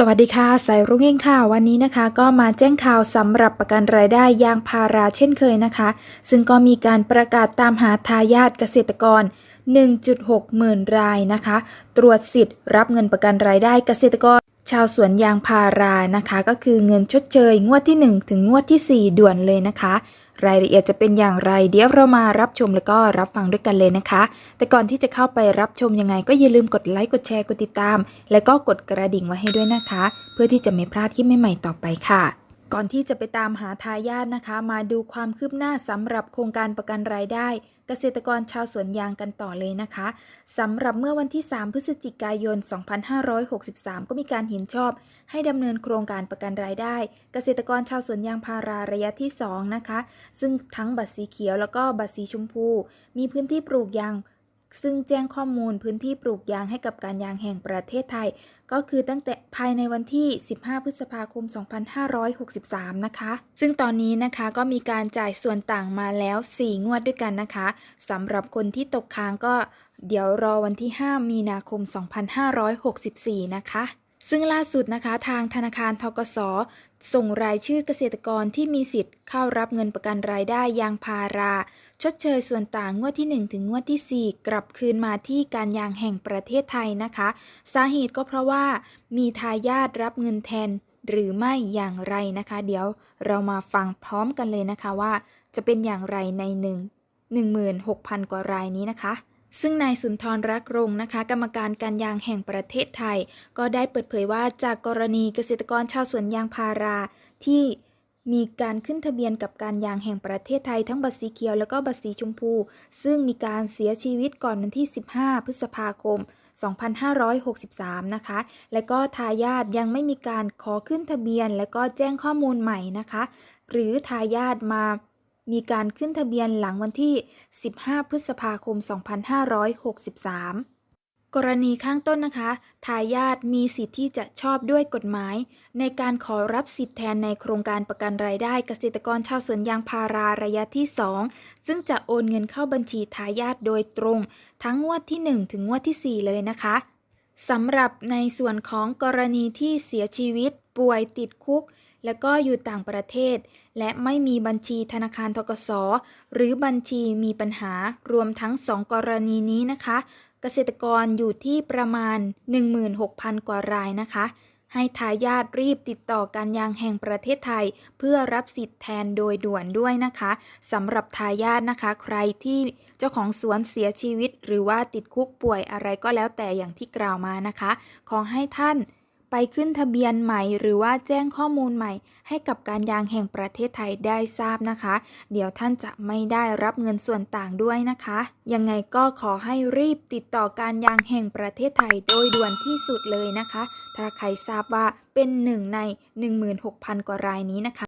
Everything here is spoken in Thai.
สวัสดีค่ะสายรุ่งเองค่ะ วันนี้นะคะ ก็มาแจ้งข่าวสำหรับประกันรายได้ยางพาราเช่นเคยนะคะ ซึ่งก็มีการประกาศตามหาทายาทเกษตรกร 1.6 หมื่นรายนะคะ ตรวจสิทธิ์รับเงินประกันรายได้เกษตรกร ชาวสวนยางพารานะคะ ก็คือเงินชดเชย งวดที่ 1 ถึงงวดทีสี่ 4 ด่วนเลยนะคะ รายละเอียดจะเป็นอย่างไร เดี๋ยวเรามารับชมแล้วก็รับฟังด้วยกันเลยนะคะ แต่ก่อนที่จะเข้าไปรับชมยังไง ก็อย่าลืมกดไลค์กดแชร์กดติดตาม และก็กดกระดิ่งไว้ให้ด้วยนะคะ เพื่อที่จะไม่พลาดคลิปใหม่ๆต่อไปค่ะ ก่อนที่จะไปตามหาทายาทนะคะ มาดูความคืบหน้าสำหรับโครงการประกันรายได้ เกษตรกรชาวสวนยางกันต่อเลยนะคะสำหรับเมื่อวันที่ 3 พฤศจิกายน 2563 ก็มีการเห็นชอบ ให้ดำเนินโครงการประกันรายได้ เกษตรกรชาวสวนยางพาราระยะที่ 2 นะคะ ซึ่งทั้งบัตรสีเขียวแล้วก็บัตรสีชมพู มีพื้นที่ปลูกยาง ซึ่งแจ้งข้อมูลพื้นที่ปลูกยางให้กับการยางแห่งประเทศไทย ก็คือตั้งแต่ภายในวันที่ 15 พฤษภาคม 2563 นะคะ ซึ่งตอนนี้นะคะก็มีการจ่ายส่วนต่างมาแล้ว 4 งวดด้วยกันนะคะสำหรับคนที่ตกค้างก็เดี๋ยวรอวันที่ 5 มีนาคม 2564 นะคะ ซึ่งล่าสุดนะคะทางธนาคารทกสส่งรายชื่อเกษตรกรที่มีสิทธิ์เข้ารับเงินประกันรายได้ยางพารา ชดเชยส่วนต่างงวดที่ 1 ถึงงวดที่ 4 กลับคืนมาที่การยางแห่งประเทศไทยนะคะ สาเหตุก็เพราะว่ามีทายาทรับเงินแทนหรือไม่อย่างไรนะคะ เดี๋ยวเรามาฟังพร้อมกันเลยนะคะว่า จะเป็นอย่างไรใน 1 16,000 กว่ารายนี้นะคะ ซึ่งนายสุนทรรักรงค์นะคะ กรรมการการยางแห่งประเทศไทย ก็ได้เปิดเผยว่าจากกรณีเกษตรกรชาวสวนยางพาราที่มีการขึ้นทะเบียนกับการยางแห่งประเทศไทยทั้งบัตรสีเขียวแล้วก็บัตรสีชมพู ซึ่งมีการเสียชีวิตก่อนวันที่ 15 พฤษภาคม 2563 นะคะ และก็ทายาทยังไม่มีการขอขึ้นทะเบียน และก็แจ้งข้อมูลใหม่นะคะ หรือทายาทมา มีการขึ้นทะเบียนหลังวันที่ 15 พฤษภาคม 2563กรณีข้างต้นนะคะ ทายาทมีสิทธิ์ที่จะชอบด้วยกฎหมาย ในการขอรับสิทธิ์แทนในโครงการประกันรายได้เกษตรกรชาวสวนยางพาราระยะที่ 2 ซึ่งจะโอนเงินเข้าบัญชีทายาทโดยตรง ทั้งงวดที่ 1 ถึงงวดที่ 4 เลยนะคะสำหรับในส่วนของกรณีที่เสียชีวิต ป่วยติดคุก และก็อยู่ต่างประเทศ และไม่มีบัญชีธนาคารทกส หรือบัญชีมีปัญหารวมทั้ง 2 กรณีนี้นะคะ เกษตรกรอยู่ที่ประมาณ 16,000 กว่ารายนะคะ ให้ทายาทรีบติดต่อการยางแห่งประเทศไทย เพื่อรับสิทธิ์แทนโดยด่วนด้วยนะคะสำหรับทายาทนะคะ ใครที่เจ้าของสวนเสียชีวิต หรือว่าติดคุกป่วยอะไรก็แล้วแต่อย่างที่กล่าวมานะคะ ขอให้ท่าน ไปขึ้นทะเบียนใหม่ หรือว่าแจ้งข้อมูลใหม่ ให้กับการยางแห่งประเทศไทยได้ทราบนะคะ เดี๋ยวท่านจะไม่ได้รับเงินส่วนต่างด้วยนะคะ ยังไงก็ขอให้รีบติดต่อการยางแห่งประเทศไทยโดยด่วนที่สุดเลยนะคะ ถ้าใครทราบว่าเป็นหนึ่งใน 16,000 กว่ารายนี้นะคะ